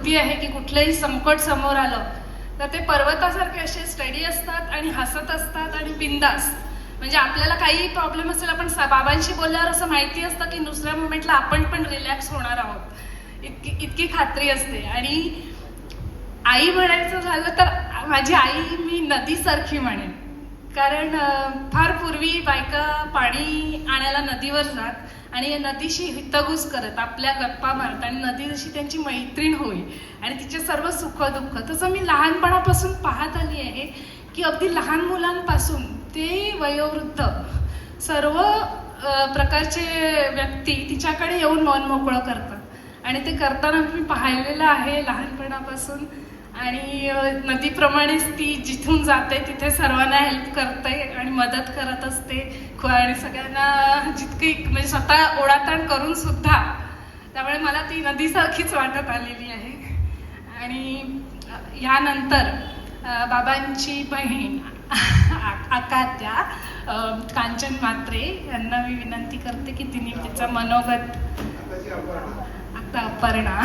वृत्ती आहे की कुठलंही संकट समोर आलं तर ते पर्वतासारखे असे स्टडी असतात आणि हसत असतात आणि बिंदास म्हणजे आपल्याला काही प्रॉब्लेम असेल आपण बाबांशी बोलल्यावर असं माहिती असतं की दुसऱ्या मोमेंटला आपण पण रिलॅक्स होणार आहोत. इतकी इतकी खात्री असते. आणि आई म्हणायचं झालं तर माझी आई मी नदीसारखी म्हणेन. कारण फार पूर्वी बायका पाणी आणायला नदीवर जात आणि या नदीशी हितगुज करत आपल्या गप्पा मारत आणि नदी जशी त्यांची मैत्रीण होई आणि तिचे सर्व सुख दुःख तसं मी लहानपणापासून पाहत आली आहे की अगदी लहान मुलांपासून ते वयोवृद्ध सर्व प्रकारचे व्यक्ती तिच्याकडे येऊन मन मोकळं करतात. आणि ते करताना मी पाहिलेलं आहे लहानपणापासून आणि नदीप्रमाणेच ती जिथून जाते तिथे सर्वांना हेल्प करते आणि मदत करत असते. आणि सगळ्यांना जितकी म्हणजे स्वतः ओढाताण करून सुद्धा. त्यामुळे मला ती नदीसारखीच वाटत आलेली आहे. आणि ह्यानंतर यानंतर बाबांची बहीण आकात्या कांचन मात्रे यांना मी विनंती करते की तिने तिचा मनोगत आता अपर्णा.